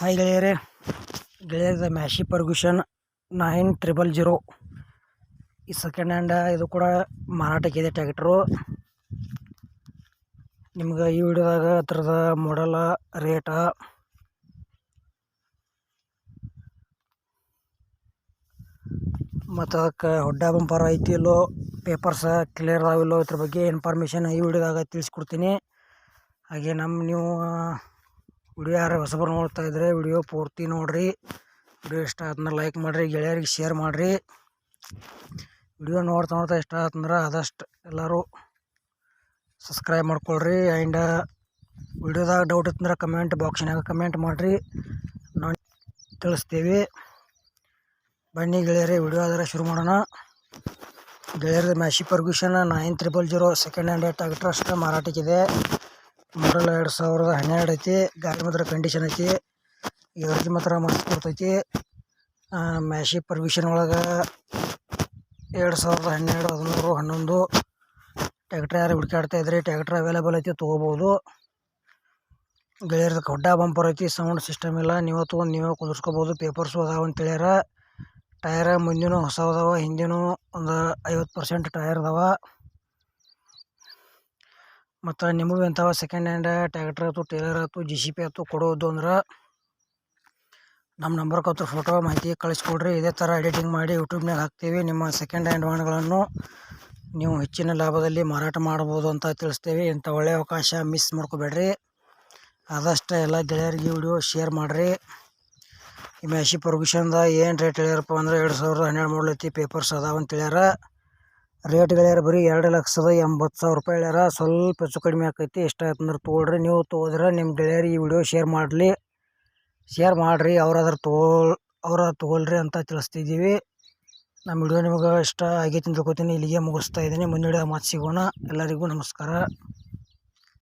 Hi ಗೆಳೆಯರೇ, ಗೆಳೆಯರದ Massey Ferguson nine triple zero. ಈ second hand ಇದು ಕೂಡ ಮಾರಾಟಕ್ಕಿದೆ ಟ್ಯಾಕ್ಟ್ರು ನಿಮ್ಗೆ ಈ ವಿಡಿಯೋದಾಗ ಅದ್ರದ ಮಾಡಲ ರೇಟ ಮತ್ತು ಅದಕ್ಕೆ ಹೊಡ್ಡ ಬಂಪರ್ ಐತಿ ಇಲ್ಲೋ ಪೇಪರ್ಸ ಕ್ಲಿಯರ್ ಅದಾವಿಲ್ಲೋ ಇದ್ರ ಬಗ್ಗೆ ಇನ್ಫಾರ್ಮೇಷನ್ ಈ ವಿಡಿಯೋದಾಗ ತಿಳಿಸ್ಕೊಡ್ತೀನಿ. ಹಾಗೆ ನಮ್ಮ ನೀವು ವಿಡಿಯೋ ಯಾರು ಹೊಸಬರು ನೋಡ್ತಾ ಇದ್ರೆ ವಿಡಿಯೋ ಪೂರ್ತಿ ನೋಡ್ರಿ. ವಿಡಿಯೋ ಇಷ್ಟ ಆತಂದ್ರೆ ಲೈಕ್ ಮಾಡಿರಿ, ಗೆಳೆಯರಿಗೆ ಶೇರ್ ಮಾಡಿರಿ. ವಿಡಿಯೋ ನೋಡ್ತಾ ನೋಡ್ತಾ ಇಷ್ಟ ಆತಂದ್ರೆ ಆದಷ್ಟು ಎಲ್ಲರೂ ಸಬ್ಸ್ಕ್ರೈಬ್ ಮಾಡ್ಕೊಳ್ರಿ ಆ್ಯಂಡ್ ವಿಡಿಯೋದಾಗ ಡೌಟ್ ಇತ್ತಂದ್ರೆ ಕಮೆಂಟ್ ಬಾಕ್ಸ್ನಾಗ ಕಮೆಂಟ್ ಮಾಡಿರಿ. ನಾವು ತಿಳಿಸ್ತೀವಿ. ಬನ್ನಿ ಗೆಳೆಯರೇ, ವಿಡಿಯೋ ಆದರೆ ಶುರು ಮಾಡೋಣ. ಗೆಳೆಯರ Massey Ferguson nine triple zero second hand tractor ಅಷ್ಟೇ ಮಾರಾಟಕ್ಕಿದೆ. ಮಾಡಲ್ ಎರಡು ಸಾವಿರದ ಹನ್ನೆರಡು ಐತಿ ಗಾಡಿ ಮಾತ್ರ ಕಂಡೀಷನ್ ಐತಿ ಎವರೇಜ್ ಮಾತ್ರ ಮಸ್ತ್ ಕೊಡ್ತೈತಿ ಮ್ಯಾಶಿ ಪರ್ಮಿಷನ್ ಒಳಗೆ ಎರಡು ಸಾವಿರದ ಹನ್ನೆರಡು, ಹದಿಮೂರು, ಹನ್ನೊಂದು ಟ್ಯಾಕ್ಟ್ರ್ ಯಾರು ಹುಡುಕಾಡ್ತಾ ಇದ್ರಿ ಟ್ಯಾಕ್ಟ್ರ್ ಅವೈಲೇಬಲ್ ಐತಿ ತೊಗೋಬೋದು. ಗೆಳೆಯರ್ದು ಕೊಡ್ಡ ಬಂಪರ್ ಐತಿ ಸೌಂಡ್ ಸಿಸ್ಟಮ್ ಇಲ್ಲ, ನೀವು ತೊಗೊಂಡು ನೀವೇ ಕುದಿಸ್ಕೋಬೋದು ಪೇಪರ್ಸು ಅದಾವ ಅಂತೇಳ್ಯಾರ ಟಯರ ಮುಂದಿನೂ ಹೊಸ ಅದಾವ, ಹಿಂದಿನೂ ಒಂದು ಐವತ್ತು ಪರ್ಸೆಂಟ್ ಟಯರ್ ಅದಾವ. ಮತ್ತು ನಿಮಗೂ ಇಂಥವ ಸೆಕೆಂಡ್ ಹ್ಯಾಂಡ್ ಟ್ಯಾಕ್ಟ್ರ್ ಆಯ್ತು ಟೇಲರ್ ಆಯ್ತು ಜಿ ಸಿ ಪಿ ಆಯ್ತು ಕೊಡೋದು ಅಂದ್ರೆ ನಮ್ಮ ನಂಬರ್ಗೆ ಹತ್ರ ಫೋಟೋ ಮಾಹಿತಿ ಕಳಿಸ್ಕೊಡ್ರಿ. ಇದೇ ಥರ ಎಡಿಟಿಂಗ್ ಮಾಡಿ ಯೂಟ್ಯೂಬ್ನಾಗ ಹಾಕ್ತೀವಿ. ನಿಮ್ಮ ಸೆಕೆಂಡ್ ಹ್ಯಾಂಡ್ ವಾಹನಗಳನ್ನು ನೀವು ಹೆಚ್ಚಿನ ಲಾಭದಲ್ಲಿ ಮಾರಾಟ ಮಾಡ್ಬೋದು ಅಂತ ತಿಳಿಸ್ತೀವಿ. ಇಂಥ ಒಳ್ಳೆಯ ಅವಕಾಶ ಮಿಸ್ ಮಾಡ್ಕೋಬೇಡ್ರಿ. ಆದಷ್ಟು ಎಲ್ಲ ಗೆಳೆಯರಿಗೆ ವಿಡಿಯೋ ಶೇರ್ ಮಾಡಿರಿ. ಈ ಮ್ಯಾಶಿ ಪ್ರೊಗ್ಯೂಷನ್ದ ಏನು ರೇಟ್ ಹೇಳ್ಯಾರಪ್ಪ ಅಂದ್ರೆ ಎರಡು ಸಾವಿರದ ಹನ್ನೆರಡು ಐತಿ ಪೇಪರ್ಸ್ ಅದಾವಂತ ಹೇಳ್ಯಾರ. ರೇಟ್ ಗೆಳೆಯರ ಬರೀ ಎರಡು ಲಕ್ಷದ ಎಂಬತ್ತು ಸಾವಿರ ರೂಪಾಯಿ ಹೇಳ್ಯಾರ ಸ್ವಲ್ಪ ಹೆಚ್ಚು ಕಡಿಮೆ ಆಕೈತಿ. ಇಷ್ಟ ಆಯ್ತು ಅಂದ್ರೆ ತೊಗೊಳ್ರಿ. ನೀವು ತೊಗೋದ್ರೆ ನಿಮ್ಮ ಗೆಳೆಯರಿಗೆ ಈ ವಿಡಿಯೋ ಶೇರ್ ಮಾಡಲಿ. ಶೇರ್ ಮಾಡಿರಿ. ಅವ್ರಾದ್ರೆ ತೊಗೊಳ್, ಅವ್ರ ತೊಗೊಳ್ರಿ ಅಂತ ತಿಳಿಸ್ತಿದ್ದೀವಿ. ನಮ್ಮ ವಿಡಿಯೋ ನಿಮಗೆ ಇಷ್ಟ ಆಗೈತಿ ತಿಳ್ಕೊತೀನಿ. ಇಲ್ಲಿಗೆ ಮುಗಿಸ್ತಾ ಇದ್ದೀನಿ. ವಿಡಿಯೋ ಮಾತು ಸಿಗೋಣ. ಎಲ್ಲರಿಗೂ ನಮಸ್ಕಾರ.